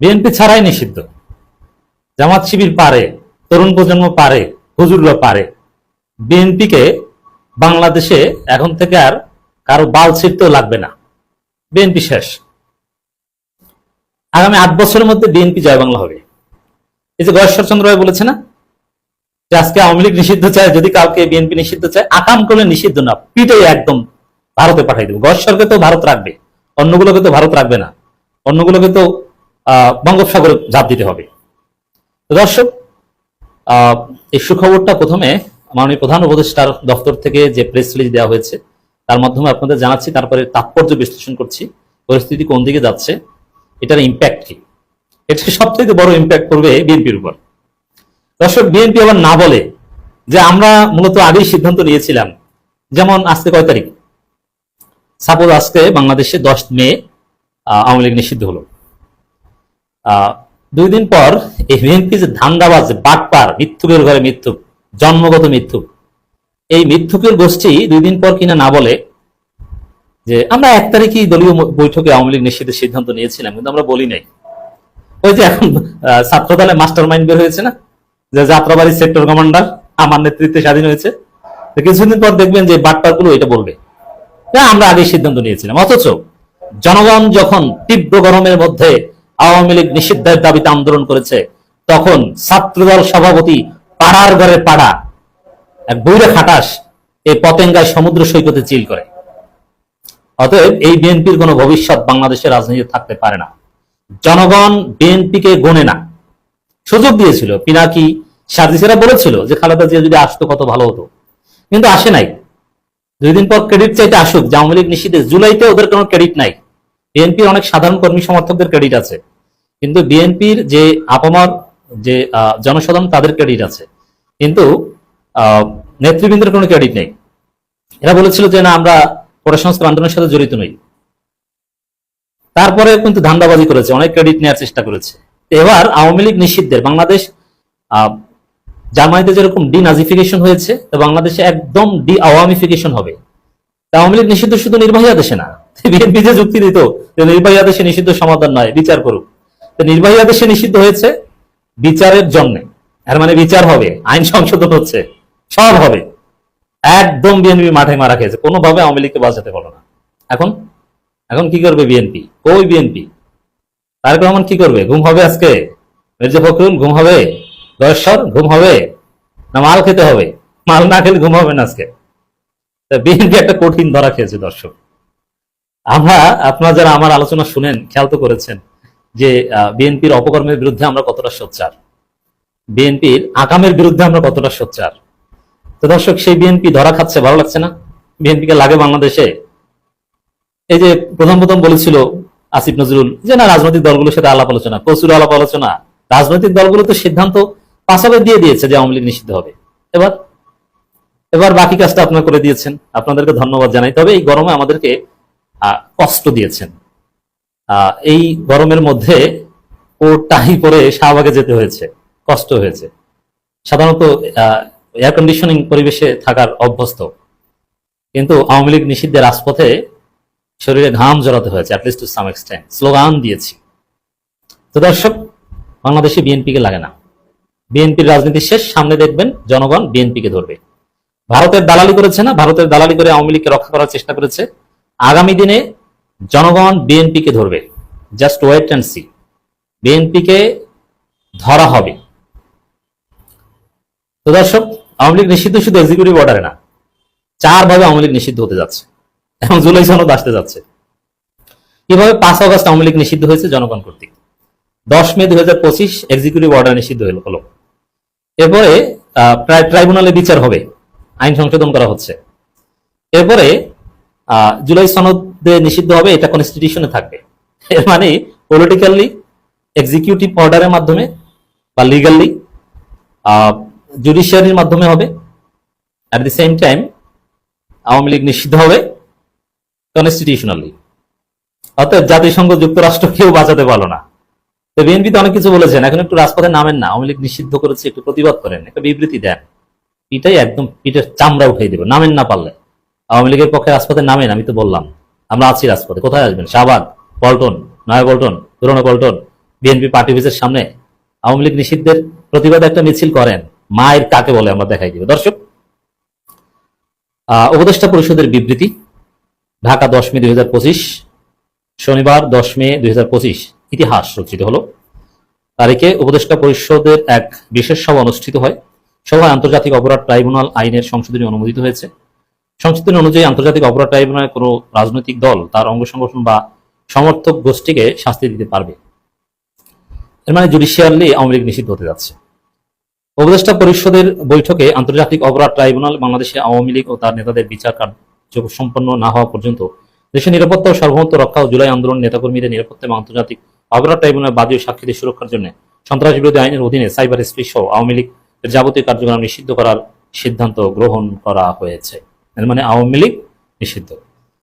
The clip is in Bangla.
বিএনপি ছাড়াই নিষিদ্ধ। জামাত শিবির পারে, তরুণ প্রজন্ম পারে হুজুররা পারে। বিএনপিকে বাংলাদেশে এখন থেকে আর কারও বাল ছিঁড়তেও লাগবে না। বিএনপি শেষ। আগামী আট বছরের মধ্যে বিএনপি জয় বাংলা হবে। এই যে গয়েশ্বর চন্দ্র রায় বলেছে না, যে আজকে আওয়ামী লীগ নিষিদ্ধ চায়, যদি কাউকে বিএনপি নিষিদ্ধ চায়, আকাম করলে নিষিদ্ধ না, পিটাই একদম ভারতে পাঠাই দেবো। গয়েশ্বরকে তো ভারত রাখবে, অন্যগুলোকে তো ভারত রাখবে না। অন্যগুলোকে তো বঙ্গোপসাগরে ঝাঁপ দিতে হবে। দর্শক এই সুখবরটা প্রথমে মাননীয় প্রধান উপদেষ্টার দপ্তর থেকে যে প্রেস রিলিজ দেওয়া হয়েছে, তার মাধ্যমে আপনাদের জানাচ্ছি, তারপরে তাৎপর্য বিশ্লেষণ করছি, পরিস্থিতি কোন দিকে যাচ্ছে, এটার ইম্প্যাক্ট কি। এটা সব থেকে বড় ইম্প্যাক্ট করবে বিএনপির উপর। দর্শক, বিএনপি আবার না বলে যে আমরা মূলত আগেই সিদ্ধান্ত নিয়েছিলাম, যেমন আজকে কয় তারিখ? সাপোজ আজকে বাংলাদেশে দশ মে আওয়ামী লীগ নিষিদ্ধ হলো। দুই দিন পর এই বিএনপি যে ধান্দাবাজ বাটপার মিথ্যুকের ঘরে মিথ্যুক জন্মগত মিথ্যুক। এই মিথ্যুকের গোষ্ঠী দুই দিন পর কিনা না বলে যে আমরা এক তারিখই দলীয় বৈঠকে আওয়ামী লীগ নিষিদ্ধের সিদ্ধান্ত নিয়েছিলাম কিন্তু আমরা বলি নাই। ওই যে এখন আহ, ছাত্রদলে মাস্টার মাইন্ড বের হয়েছে না? যে যাত্রাবাড়ি সেক্টর কমান্ডার আমার নেতৃত্বে স্বাধীন হয়েছে। কিছুদিন পর দেখবেন যে বাটপারগুলো এটা বলবে। আমরা আগে সিদ্ধান্ত নিয়েছিলাম। অথচ জনগণ যখন তীব্র গরমের মধ্যে আওয়ামী লীগ নিষিদ্ধের দাবিতে আন্দোলন করেছে, তখন ছাত্রদল সভাপতি পাড়ার ঘরে পাড়া, এক বৈরে খাটাস এই পতেঙ্গায় সমুদ্র সৈকতে চিল করে। অতএব এই বিএনপির কোনো ভবিষ্যৎ বাংলাদেশের রাজনীতিতে থাকতে পারে না। জনগণ বিএনপিকে গণে না। সুযোগ দিয়েছিল, পিনাকি সার্জিসেরা বলেছিল যে, খালেদা জিয়া যদি আসতো কত ভালো হতো। কিন্তু আসে নাই। দুই দিন পর ক্রেডিট চাইতে আসুক, যে আওয়ামী জুলাইতে ওদের কোনো ক্রেডিট নাই। বিএনপির অনেক সাধারণ কর্মী সমর্থকদের ক্রেডিট আছে। কিন্তু বিএনপির যে আপামর, যে জনসাধারণ, তাদের ক্রেডিট আছে। কিন্তু নেতৃবৃন্দের কোনো ক্রেডিট নেই। এরা বলেছিল যে, না, আমরা পড়াশোনা আন্দোলনের সাথে জড়িত নই। তারপরে কিন্তু ধান্দাবাজি করেছে, অনেক ক্রেডিট নেওয়ার চেষ্টা করেছে। এবার আওয়ামী লীগ নিষিদ্ধের বাংলাদেশ জার্মানিতে যেরকম ডিনাজিফিকেশন হয়েছে, তো বাংলাদেশে একদম ডি আওয়ামিফিকেশন হবে আওয়ামী লীগ নিষিদ্ধ শুধু নির্বাহী আদেশে না, বিএনপি যে যুক্তি দিত যে, নির্বাহী আদেশে নিষিদ্ধ সমাধান নয়, বিচার করুক। নির্বাহী আদেশে নিষিদ্ধ হয়েছে বিচারের জন্য। এর মানে বিচার হবে, আইন সংশোধন হচ্ছে, সব হবে। একদম বিএনপি মাঠে মারা খেয়েছে, কোনোভাবে আওয়ামী লীগকে বাঁচাতে পারল না। এখন? এখন কি করবে বিএনপি? ওই বিএনপি? তারেক রহমান কি করবে? ঘুম হবে আজকে? মির্জা ফখরুল, ঘুম হবে? দশেশ্বর ঘুম হবে? না মাল খেতে হবে? মাল না খেলে ঘুম হবে না আজকে? বিএনপি একটা কঠিন ধরা খেয়েছে দর্শক। আমরা, আপনারা যারা আমার আলোচনা শুনেন, খেয়াল তো করেছেন যে বিএনপির অপকর্মের বিরুদ্ধে আমরা কতটা সোচ্চার? বিএনপির আকামের বিরুদ্ধে আমরা কতটা সোচ্চার? তো দর্শক, সেই বিএনপি ধরা খাচ্ছে, ভালো লাগছে না? বিএনপিকে লাগে বাংলাদেশে? এই যে প্রথম প্রথম বলেছিল আসিফ নজরুল যে, না, রাজনৈতিক দলগুলোর সাথে আলাপ আলোচনা প্রচুর আলাপ আলোচনা। রাজনৈতিক দলগুলো তো সিদ্ধান্ত পাশাপাশি দিয়ে দিয়েছে যে, আওয়ামী লীগ নিষিদ্ধ হবে। এবার এবার বাকি কাজটা আপনারা করে দিয়েছেন। আপনাদেরকে ধন্যবাদ জানাই। তবে এই গরমে আমাদেরকে কষ্ট দিয়েছেন। এই গরমের মধ্যে ও টাই পরে শাহবাগে যেতে হয়েছে, কষ্ট হয়েছে। সাধারণত এয়ার কন্ডিশনিং পরিবেশে থাকার অভ্যস্ত। কিন্তু আওয়ামী লীগ নিষিদ্ধের রাজপথে শরীরে ঘাম জড়াতে হয়েছে at least to some extent slogan দিয়েছি। তো দর্শক, বাংলাদেশে বিএনপিকে লাগে না। বিএনপির রাজনীতি শেষ, সামনে দেখবেন জনগণ বিএনপিকে ধরবে। ভারতের দালালি করেছে না? ভারতের দালালি করে আওয়ামী লীগকে রক্ষা করার চেষ্টা করেছে। আগামী দিনে জনগণ বিএনপিকে ধরবে। জাস্ট ওয়েট অ্যান্ড সি বিএনপিকে ধরা হবে। তো দর্শক, আওয়ামী লীগ নিষিদ্ধ শুধু এক্সিকিউটিভ অর্ডারে না চার ভাবে আওয়ামী লীগ নিষিদ্ধ হতে যাচ্ছে। এখন জুলাই সনদ আসতে যাচ্ছে। কীভাবে পাঁচ আগস্ট আওয়ামী লীগ নিষিদ্ধ হয়েছে জনগণ কর্তৃক? দশ মে দুই হাজার পঁচিশ এক্সিকিউটিভ অর্ডার নিষিদ্ধ হলো এরপরে প্রায় ট্রাইব্যুনালে বিচার হবে। আইন সংশোধন করা হচ্ছে। এরপরে জুলাই সনদে নিষিদ্ধ হবে, এটা কনস্টিটিউশনে থাকবে। এর মানে পলিটিক্যালি এক্সিকিউটিভ অর্ডারের মাধ্যমে বা লিগালি জুডিশিয়ারির মাধ্যমে হবে। At the same time Awami League নিষিদ্ধ হবে কনস্টিটিউশনালি অর্থাৎ জাতিসংঘ যুক্তরাষ্ট্র কেউ বাঁচাতে পারল না। তো বিএনপি তো অনেক কিছু বলেছেন, এখন একটু রাজপথে নামেন না। আওয়ামী লীগ নিষিদ্ধ করেছে, একটু প্রতিবাদ করেন, একটা বিবৃতি দেন। পিটাই একদম পিঠের চামড়া উঠাই দেবে, নামেন না পারলে। আওয়ামী লীগের পক্ষে রাজপথে নামেন, আমি তো বললাম। আমরা আছি রাজপথে। কোথায় আসবেন? শাহবাগ, পল্টন নয়া পল্টন পুরনো পল্টন বিএনপি পার্টি অফিসের সামনে আওয়ামী লীগ নিষিদ্ধের প্রতিবাদে একটা মিছিল করেন। মায়ের কাকে বলে আমরা দেখাই দিব। দর্শক উপদেষ্টা পরিষদের বিবৃতি, ঢাকা দশ মে দুই হাজার পঁচিশ, শনিবার দশ মে দুই হাজার পঁচিশ, ইতিহাস রচিত হলো। তারিখে উপদেষ্টা পরিষদের এক বিশেষ সভা অনুষ্ঠিত হয়। সভায় আন্তর্জাতিক অপরাধ ট্রাইব্যুনাল আইনের সংশোধনী অনুমোদিত হয়েছে। সংশোধনী অনুযায়ী আন্তর্জাতিক অপরাধ ট্রাইব্যুনালে কোনো রাজনৈতিক দল তার অঙ্গ সংগঠন বা সমর্থক গোষ্ঠীকে শাস্তি দিতে পারবে। এর মানে জুডিশিয়ালি আওয়ামী লীগ নিষিদ্ধ হতে যাচ্ছে। উপদেষ্টা পরিষদের বৈঠকে আন্তর্জাতিক অপরাধ ট্রাইব্যুনাল বাংলাদেশে আওয়ামী লীগ ও তার নেতাদের বিচার কার্য সম্পন্ন না হওয়া পর্যন্ত দেশের নিরাপত্তা ও সার্বভৌমত্ব রক্ষা ও জুলাই আন্দোলন নেতাকর্মীদের নিরাপত্তা এবং আন্তর্জাতিক অপরাধ ট্রাইব্যুনাল বাদী সাক্ষীদের সুরক্ষার জন্য সন্ত্রাস বিরোধী আইনের অধীনে সাইবার স্পেস সহ আওয়ামী লীগের যাবতীয় কার্যক্রম নিষিদ্ধ করার সিদ্ধান্ত গ্রহণ করা হয়েছে। মানে আওয়ামী লীগ নিষিদ্ধ।